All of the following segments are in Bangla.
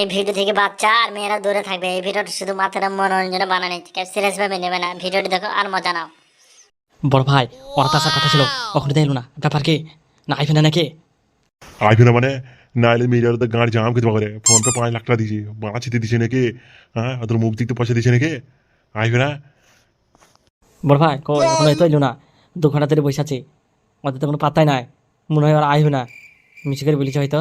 এই ভিডিও থেকে বাচ্চা আর মেয়েরা দূরে থাকবে। এই ভিডিওটা শুধু মাথাটা মনোরঞ্জনে বানানো সিরিয়াস ভাবে নেবে না। ভিডিওটি দেখো আর মজা নাও। বড় ভাই ওরা তো আসার কথা ছিল কখনো তো এলো না। ব্যাপার কি? না আইবে নাকি? আইবি মানে না এলে মেয়েরা তো গাড়ি জাম করতে পারে। ফোন পে পাঁচ লাখ টাকা দিয়েছি। বাড়া ছিতে দিছে নাকি? হ্যাঁ তোর মুখ দিতে পয়সা দিছে নাকি? আইবি না বড় ভাই কই? এখনও তো এলো না। দু ঘণ্টা ধরে বসে আছি। ওদের তো কোনো পাত্তাই নাই। মনে হয় ওরা আইবে না মিছে করে বলেছে হয়তো।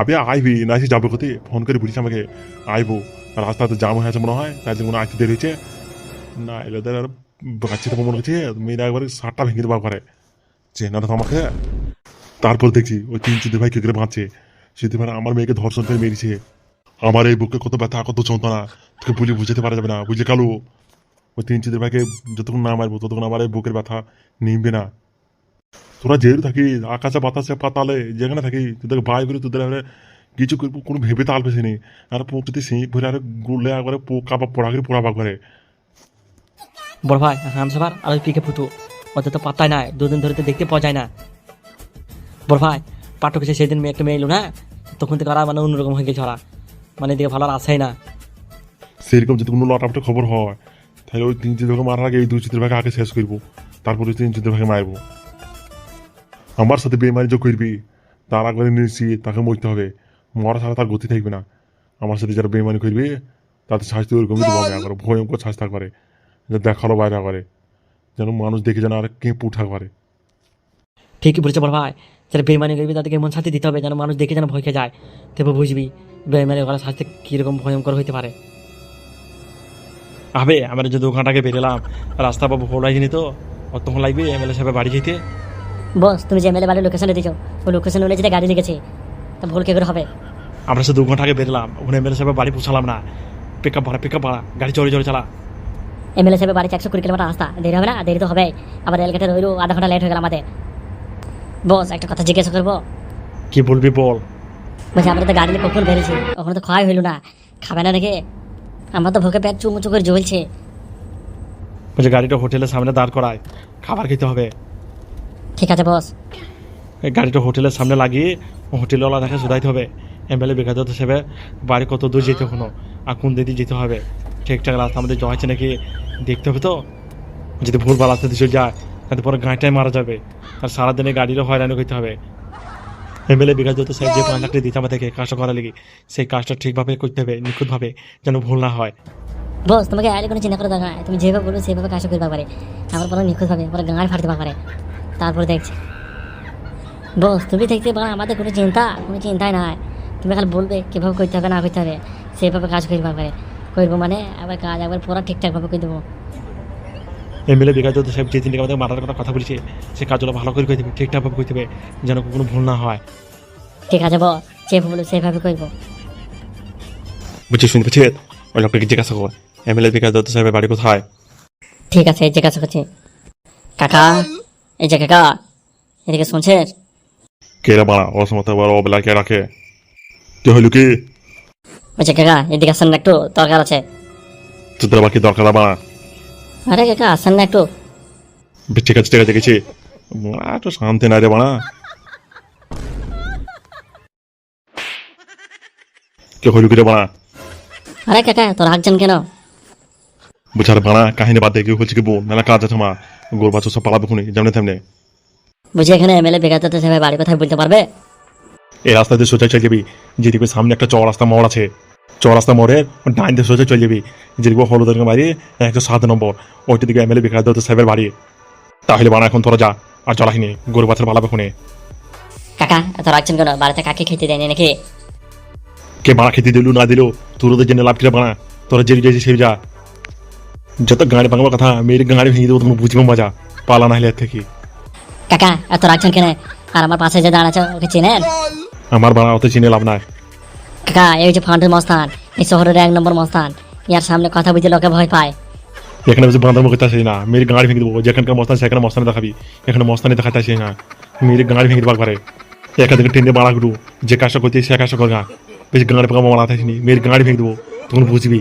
আবে আইবি না এসে যাবে কোথায়? ফোন করে বলিস আমাকে, আইবো। রাস্তা তো জাম হয়ে আছে মনে হয়, তাই জন্য আসতে দেরি হয়েছে। না, এলে আর বাচ্চা তো মনে হচ্ছে, মেয়েরা একবারে সাতটা ভেঙে দেবো একবারে চেনা তো আমাকে। তারপর দেখছি, ওই তিন চুদি ভাই কে করে বাঁচছে সেদিন মানে আমার মেয়েকে ধর্ষণ করে মেরেছে। আমার এই বুকে কত ব্যথা, কত যন্ত্রণা, তোকে বলি বুঝাতে পারা যাবে না বুঝলে কালু। ওই তিন চুদির ভাইকে যতক্ষণ না মারবো, ততক্ষণ আমার এই বুকের ব্যথা নিমবে না। তোরা যেহেতু থাকি আকাশে বাতাসে পাতালে যেখানে থাকি তোদের ভাই বলে তোদের কিছু কোনো ভেবে তাল পেছে নি। আর প্রকৃতি সিঁড়ি ভরে আর গুলে একবারে পোকা বা পোড়া করে পোড়া করে। বড় ভাই হামসাবার আর ওই পিকে ফুটু ওদের তো পাত্তাই নাই দুদিন ধরে তো দেখতে পাওয়া যায় না। বড় ভাই পাঠক এসে সেদিন মেয়ে একটা মেয়ে এলো না? তখন থেকে ওরা মানে অন্যরকম হয়ে গেছে ওরা। মানে দিকে ভালো আর আসেই না। সেরকম যদি কোনো লটাপটা খবর হয় তাহলে ওই তিন চিত্র মারার আগে এই দুই চিত্রের ভাগে আগে শেষ করব। তারপর তিন চিত্রের ভাগে মারবো। আমার সাথে বেমারি যোগ করবি তার একবারে নিশ্চিত তাকে মরতে হবে। মরা ছাড়া তার গতি থাকবে না। আমার সাথে যারা বেমানি করবি তাদের শাস্তি ওরকমই আমি একবার ভয়ঙ্কর শাস্তি করে যে দেখাল বাইরে করে যেন মানুষ দেখে যেন আর কেঁপু করে ঠিকই বলেছে বড় ভাই যারা বেমানি করবি তাদেরকে এমন শাস্তি দিতে হবে যেন মানুষ দেখে যেন ভয় খেয়ে যায়। তবে বুঝবি বেমানি করার শাস্তি কীরকম ভয়ঙ্কর হইতে পারে। আবে আমরা যে দু ঘন্টাকে বেরোলাম রাস্তা পাবো ভোর লাগেনি তো অতক্ষণ লাগবে এমএলএ সাহেব বাড়ি যেতে বস তুমি যে এমএলএ বাড়ির লোকেশনে দিয়েছ ওই লোকেশন অনুযায়ী গাড়ি লেগেছে তা ভুল কে করে হবে? আমরা সে দু ঘণ্টা আগে বেরলাম ওখানে এমএলএ সাহেব বাড়ি পৌঁছালাম না। পিক আপ ভাড়া পিক আপ ভাড়া গাড়ি চড়ে চড়ে চালা। এমএলএ সাহেবের বাড়ি একশো কুড়ি কিলোমিটার রাস্তা দেরি হবে না দেরি তো হবে। আবার রেলগেটে রইল আধা ঘণ্টা লেট হয়ে গেল আমাদের। বস একটা কথা জিজ্ঞাসা করব? কি বলবি বল। বলছি আমরা তো গাড়ি নিয়ে কখন বেরিয়েছি? ওখানে তো খাওয়াই হইল না। খাবে না রেখে আমরা তো ভোকে পেট চুমুচু করে জ্বলছে। বলছে গাড়িটা হোটেলের সামনে দাঁড় করায় খাবার খেতে হবে। ঠিক আছে বস। এই গাড়িটা হোটেলের সামনে লাগিয়ে হোটেলওয়ালা দেখে শুধাইতে হবে। এমএলএ বেকার হিসেবে বাড়ি কত দূর যেতে হলো আর কোন দিকে যেতে হবে। ঠিকঠাক রাস্তা আমাদের যাওয়া হচ্ছে নাকি দেখতে হবে তো? যদি ভুলভাল রাস্তা চলে যায় তাহলে পরে গাঁটায় মারা যাবে। আর সারাদিনে গাড়িরও হয়রানি করতে হবে। এমএলএ বিকাশ যত সাহেব যে পাঁচ লাখ দিতে আমাদেরকে কাজটা করার লেগে। সেই কাজটা ঠিকভাবে করতে হবে নিখুঁতভাবে যেন ভুল না হয়। বস তোমাকে আগে কোনো চিন্তা করে দরকার নাই। তুমি যেভাবে বলবে সেভাবে কাজ করতে পারে। আমার পরে নিখুঁত হবে পরে গাঁড় ফাটতে পারে। তারপরে দেখছি। বস তুমি দেখতে পারো আমাদের কোনো চিন্তা কোনো চিন্তাই নাই। তুমি খালি বলবে কীভাবে করতে হবে না করতে হবে সেভাবে কাজ করতে পারে করব মানে আবার কাজ একবার পুরো ঠিকঠাকভাবে করে দেবো। এমএলএ বিকাশ যত সাহেব যে দিনকে আমাদের মারার কথা কথা বলেছে সে কাজগুলো ভালো করে করতে হবে ঠিকঠাকভাবে করতে হবে যেন কোনো ভুল না হয়। ঠিক আছে বস যেভাবে বলবে সেভাবে করব। বুঝছি শুনতে পাচ্ছি? ওই লোকটাকে জিজ্ঞাসা কর এমএলএ বিকাশ দত্ত সাহেবের বাড়ি কোথায়? ঠিক আছে জিজ্ঞাসা করছি। কাকা এই যে কাকা এদিকে শুনছে কে রে বাড়া অসমত বড় অবেলা কে রাখে। কে হইল কি? বলছে কাকা এদিকে আসেন না একটু দরকার আছে। তোদের বাকি দরকার বাড়া আরে কাকা আসেন না একটু। ঠিক আছে ঠিক আছে দেখেছি। একটু শান্তি না রে বাড়া। কে হইল কি রে বাড়া? আরে কাকা তোর রাখছেন কেন? বুঝার বাড়া কাহিনী বাদ দিয়ে কেউ হচ্ছে কি বোন মেলা কাজ আছে মা। গোর বাচ্চা সব পালাবে খুনি যেমন তেমনি। বুঝি এখানে এমএলএ বেকার তো সেভাবে বাড়ি কথা বলতে পারবে? এই রাস্তা দিয়ে সোজা চলে যাবি যেদিকে সামনে একটা চৌরাস্তা মোড় আছে। চৌরাস্তা মোড়ে ডাইন দিয়ে সোজা চলে যাবি যেদিকে হলুদের বাড়ি একশো সাত নম্বর। ওইটি দিকে এমএলএ বিকাশ দত্ত সাহেবের বাড়ি। তাহলে বানা এখন তোরা যা আর চলাহিনি গরু বাচ্চার পালাবে খুনে। কাকা এত রাখছেন কেন? বাড়িতে কাকে খেতে দেয়নি নাকি? কে বানা খেতে দিলু না দিল তোর ওদের জন্য লাভ কিরে বানা? তোরা যে সে যা। যত গাড়ি ভাঙবার কথা মেয়ের গাড়ি ভেঙে দেবো তুমি বুঝব মজা পালা না হলে থেকে কাকা এত রাখছেন কেন আর আমার পাশে যে দাঁড়াচ্ছে ওকে চেনেন আমার বানা অত চিনে লাভ নাই কাকা এই যে ফান্ডের মস্তান এই শহরের এক নম্বর মস্তান ইয়ার সামনে কথা বুঝে লোকে ভয় পায় এখানে বেশি বাঁধার মুখে আসে না মেয়ের গাড়ি ভেঙে দেবো যেখানকার মস্তান সেখানে মস্তানে দেখাবি এখানে মস্তানে দেখাতে আসে না মেয়ের গাড়ি ভেঙে দেবার পারে এখান থেকে ট্রেনে বাড়া গুরু যে কাজটা করতে সে কাজটা কর গা বেশি গাড়ি পাকা মারা আসিনি মেয়ের গাড়ি ভেঙে দেবো তখন বুঝবি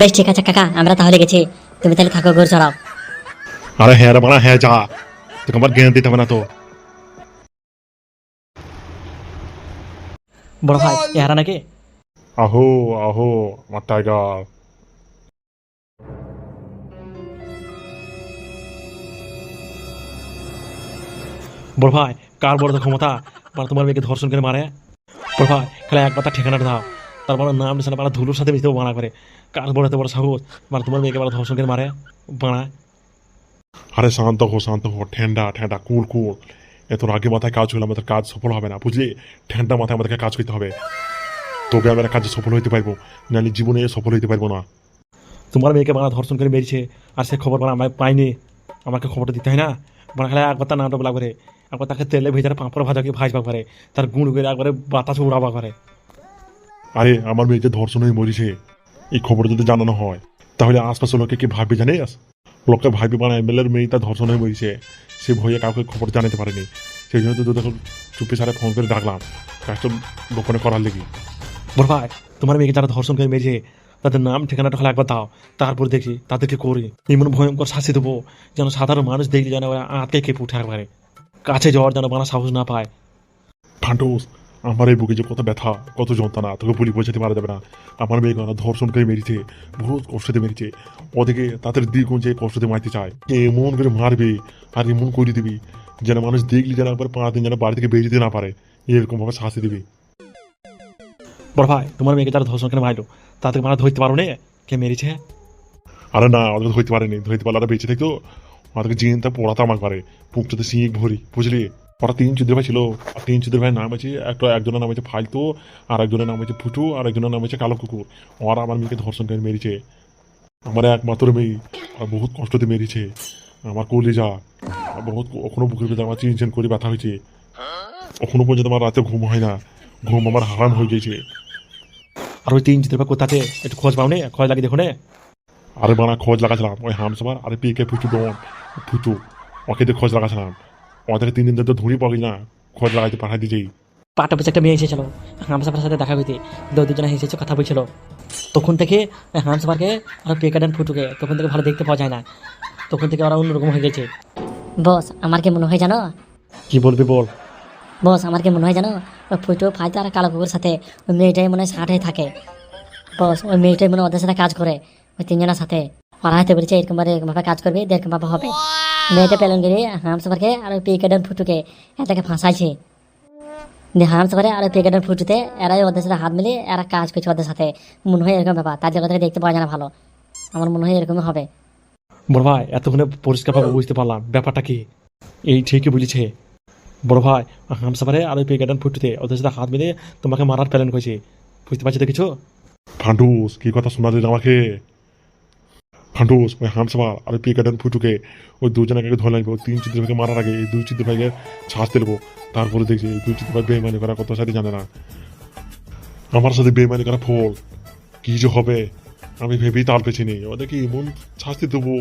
বেশ ঠিক আছে কাকা আমরা তাহলে গেছি। তুমি তাহলে থাকো ঘর চড়াও। আরে হ্যাঁ রে বাড়া হ্যাঁ যা। তোকে আমার জ্ঞান দিতে হবে না তো। বড় ভাই এরা নাকি? আহো আহো আমার টাইগার। বড় ভাই কার বড় ক্ষমতা? তোমার মেয়েকে ধর্ষণ করে মারে? বড় ভাই খালি এক কথা ঠিকানাটা দাও। তারপর নাম নিশানা পাড়া ধুলোর সাথে বেশি বানা করে। কার বড় এত বড় সাহস। মানে তোমার মেয়েকে বড় ধর্ষণ করে মারে বানা আরে শান্ত হো শান্ত হো ঠান্ডা ঠান্ডা কুল কুল। এত আগে মাথায় কাজ হলে আমাদের কাজ সফল হবে না বুঝলি? ঠান্ডা মাথায় আমাদেরকে কাজ করতে হবে। তবে আমরা কাজে সফল হইতে পারব নাহলে জীবনে সফল হইতে পারব না। তোমার মেয়েকে বানা ধর্ষণ করে মেরেছে আর সে খবর বানা আমি পাইনি আমাকে খবরটা দিতে হয় না? বানা খালি একবার তার নাটক লাগবে একবার তাকে তেলে ভেজারে পাঁপড় ভাজাকে ভাজবা করে তার গুঁড় করে একবারে বাতাস উড়াবা করে। আরে আমার মেয়ে যে ধর্ষণ হয়ে মরিছে এই খবর যদি জানানো হয় তাহলে আশপাশের লোকে কি ভাববে জানিস? লোককে ভাববে মানে এমএলএর মেয়ে তার ধর্ষণ হয়ে মরিছে সে ভয়ে কাউকে খবর জানাতে পারেনি। সেই জন্য তো দেখো চুপি সারে ফোন করে ডাকলাম। কাজটা গোপনে করার লেগে। বড় ভাই তোমার মেয়েকে যারা ধর্ষণ করে মেরেছে তাদের নাম ঠিকানাটা খালি একবার দাও। তারপর দেখি তাদেরকে করি এমন ভয়ঙ্কর শাস্তি দেবো যেন সাধারণ মানুষ দেখলে যেন ওরা আটকে কেঁপে উঠে একবারে। কাছে যাওয়ার যেন বানা সাহস না পায়। ফান্টুস আমার এই বুকে যে কত ব্যথা কত যন্ত্রণা তোকে বলি বোঝাতে পারা যাবে না। আমার মেয়ে গলা ধর্ষণ করে মেরেছে বহুত কষ্টতে মেরেছে। ওদিকে তাদের যে কষ্টতে মারতে চায়। এমন করে মারবে আর এমন করে দিবি? যেন মানুষ দেখলি যেন একবার পাঁচ দিন যেন বাড়ি থেকে বেরিয়ে যেতে না পারে এরকম ভাবে শাস্তি দিবি। বড় ভাই তোমার মেয়েকে যারা ধর্ষণ করে মারলো তাদেরকে মানে ধরতে পারো নে? কে মেরেছে? আরে না ওদেরকে ধরতে পারেনি। ধরতে পারলে ওরা বেঁচে থাকতো। ওদেরকে জিনটা পড়াতে আমার পারে পুকটাতে সিঁক ভরি বুঝলি? ওরা তিন চুদ্র ভাই ছিল। তিন চুদ্র ভাইয়ের নাম আছে একটা একজনের নাম হচ্ছে ফালতু, আর একজনের নাম হচ্ছে ফুটু, আর একজনের নাম হচ্ছে কালো কুকুর ওরা আমার মেয়েকে ধর্ষণ করে মেরেছে। আমার একমাত্র মেয়ে। বহুত কষ্টতে মেরেছে। আমার কলিজা। বহুত এখনও বুকের ভিতরে আমার চিনচিন করে ব্যথা হয়েছে। এখনও পর্যন্ত আমার রাতে ঘুম হয় না। ঘুম আমার হারাম হয়ে গেছে। আর ওই তিন চিত্র কোথাতে একটু খোঁজ পাও নে খোঁজ লাগিয়ে দেখো নে আরে বানা খোঁজ লাগাছিলাম। ওই হামসাবার আরে পিকে ফুটু ডন ফুটু। ওকে দিয়ে খোঁজ লাগাছিলাম। ওদেরকে তিন দিন ধরে তো ধরি পাবি না। খোঁজ লাগাইতে পাঠাই দিয়েছি পাটা পিছে একটা মেয়ে এসেছিল। হামসাফার সাথে দেখা হইতে। দু দুজনে হেসেছে কথা বলছিল। তখন থেকে হামসাফারকে আর পেকাডান ফুটুকে তখন থেকে ভালো দেখতে পাওয়া যায় না। তখন থেকে ওরা অন্যরকম হয়ে গেছে। বস আমার কি মনে হয় জানো? কি বলবি বল। বস আমার কি মনে হয় জানো? ওই ফুটো ফাইতে আর কালো কুকুর সাথে ওই মেয়েটাই মনে হয় সাথে থাকে। বস ওই মেয়েটাই মনে ওদের সাথে কাজ করে। ওই তিনজনের সাথে। ওরা হয়তো বলেছে এরকম ভাবে এরকম ভাবে কাজ করবে এরকম ভাবে হবে। মেয়েটা পেলন গিয়ে হামসাফারকে আর পেকাডান ফুটুকে এটাকে ফাঁসাইছে দিয়ে হামসাফারে আর ওই পেকাডান ফুটুতে এরাই ওদের সাথে হাত মিলিয়ে এরা কাজ করছে ওদের সাথে মনে হয় এরকম ব্যাপার তার জন্য ওদেরকে দেখতে পাওয়া যায় না ভালো আমার মনে হয় এরকমই হবে বড় ভাই এতক্ষণে পরিষ্কারভাবে বুঝতে পারলাম ব্যাপারটা কি এই ঠিকই বুঝেছে বড় ভাই হামসাফারে আর ওই পেগাডান ফুটতে ওদের সাথে হাত মিলে তোমাকে মারার প্ল্যান করেছে বুঝতে পারছি তো কিছু ফান্টুস কি কথা শোনা দিল আমাকে ফান্টুস ওই হামসাবার আর পিকাডান ফুটুকে ওই দুজনকে ধরে লাগবে তিন চিত্র ভাইকে মারার আগে এই দুই চিত্র ভাইকে ছাড়তে দেবো তারপরে দেখছি এই দুই চিত্র ভাই বেমানি করা কত সাথে জানে না। আমার সাথে বেমানি করা ফল কি যে হবে? আমি ভেবেই তাল পেছিনি। ওদেরকে এমন শাস্তি দেবো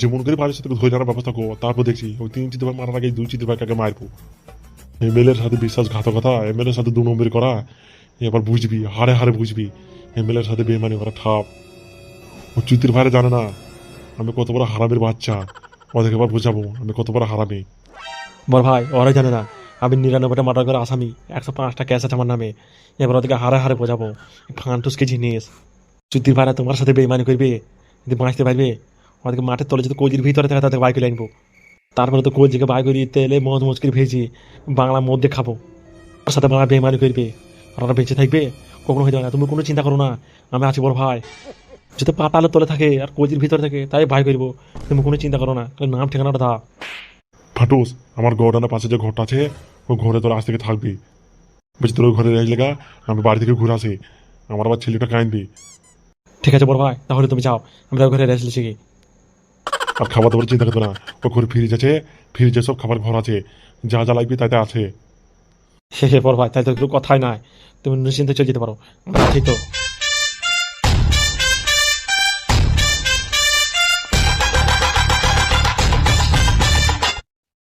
যেমন করে বাড়ির সাথে ধরে আনার ব্যবস্থা করো তারপর দেখছি ওই তিন চিত্র ভাই মারার আগে দুই চিত্র ভাইকে আগে মারবো। এমএলএ এর সাথে বিশ্বাসঘাতকতা এমএলএ এর সাথে দু নম্বর করা, এবার বুঝবি, হারে হারে বুঝবি এমএলএ এর সাথে বেমানি করা ঠাপ। ও চুতির ভাইরা জানে না, আমি কত বড় হারামের বাচ্চা। ওদেরকে এবার বোঝাবো, আমি কত বড় হারামি। বড় ভাই, ওরাই জানে না, আমি নিরানব্বইটা মার্ডার করে আসামি, একশো পাঁচটা ক্যাশ আছে আমার নামে। এবার ওদেরকে হারে হারে বোঝাবো ফান্টুসকে জিনিস? চুতির ভাইরা তোমার সাথে বেইমানি করবে, যদি বাঁচতে পারবে, ওদেরকে মাঠের তলে যদি কজির ভিতরে থাকে, তাদেরকে বাইক আনব। তারপরে তো কজিকে বাইক করি তেলে মদ মজ করে ভেজি বাংলা মধ্যে খাব। ওর সাথে বাংলা বেইমানি করবে, ওরা বেঁচে থাকবে, কখনো হয়ে যাবে না, তুমি কোনো চিন্তা করো না, আমি আছি বড় ভাই। যদি পাতালের তলে থাকে আর কজির ভিতরে থাকে তাই ভাই করব তুমি কোনো চিন্তা করো না নাম ঠিকানাটা দাও ফাটুস আমার গড়ানোর পাশে যে ঘরটা আছে ওই ঘরে তোর আজ থেকে থাকবি বলছি তোর ওই ঘরে রেখে লেগা আমি বাড়ি থেকে ঘুরে আসি আমার আবার ছেলেটা কাঁদবি ঠিক আছে বড় ভাই তাহলে তুমি যাও আমরা ঘরে রেস্ট লিখছি কি আর খাবার দাবার চিন্তা করবে না ওই ঘরে ফ্রিজ আছে ফ্রিজে সব খাবার ঘর আছে যা যা লাগবে তাইতে আছে হে হে বড় ভাই তাই তো একটু কথাই নাই তুমি নিশ্চিন্তে চলে যেতে পারো আছি তো